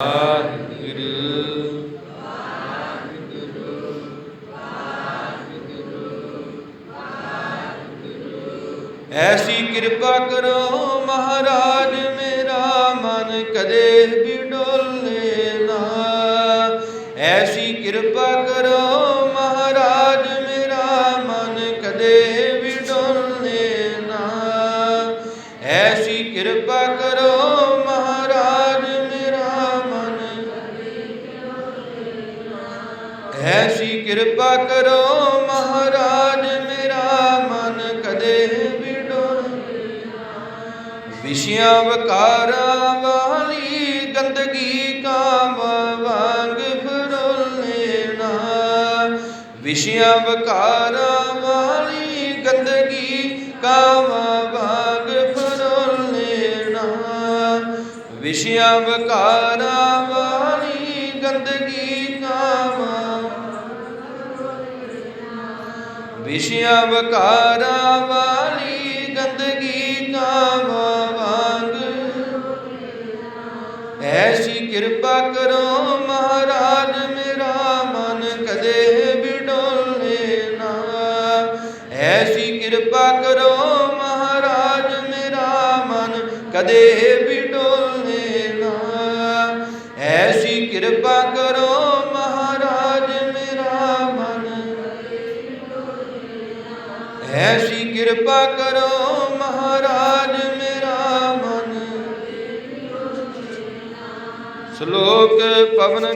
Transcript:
ਵਾਹਿਗੁਰੂ, ਐਸੀ ਕਿਰਪਾ ਕਰੋ ਮਹਾਰਾਜ ਮੇਰਾ ਮਨ ਕਦੇ ਵੀ ਡੋਲੇ ਨਾ। ਐਸੀ ਕਿਰਪਾ ਕਰੋ ਮਹਾਰਾਜ ਮੇਰਾ ਮਨ ਕਦੇ ਵੀ ਡੋਲੇ ਨਾ। ਐਸੀ ਕਿਰਪਾ ਕਰੋ ਐਸੀ ਕਿਰਪਾ ਕਰੋ ਮਹਾਰਾਜ, ਮੇਰਾ ਮਨ ਕਦੇ ਵੀ ਵਿਸ਼ਿਆਂ ਵਕਾਰਾਂ ਵਾਲੀ ਗੰਦਗੀ ਕਾਮ ਵਾਂਗ ਫਰੋਲੇ ਨਾ। ਵਿਸ਼ਿਆਂ ਵਕਾਰਾਂ ਵਾਲੀ ਗੰਦਗੀ ਕਾਮ ਵਾਂਗ ਫਰੋਲੇ ਨਾ। ਵਿਸ਼ਿਆਂ ਵਕਾਰਾਂ ਵਾਲੀ ਗੰਦਗੀ ਵਿਸ਼ਿਆਂ ਵਕਾਰਾਂ ਵਾਲੀ ਗੰਦਗੀ ਕਾਮ ਵਾਂਗ। ਐਸੀ ਕਿਰਪਾ ਕਰੋ ਮਹਾਰਾਜ, ਮੇਰਾ ਮਨ ਕਦੇ ਵੀ ਡੋਲੇ ਨਾ। ਐਸੀ ਕਿਰਪਾ ਕਰੋ ਮਹਾਰਾਜ, ਮੇਰਾ ਮਨ ਕਦੇ ਵੀ ਡੋਲੇ ਨਾ। ਐਸੀ ਕਿਰਪਾ ਕਰੋ ਐਸੀ ਕਿਰਪਾ ਕਰੋ ਮਹਾਰਾਜ ਮੇਰਾ ਮਨ। ਸ਼ਲੋਕ ਪਵਨ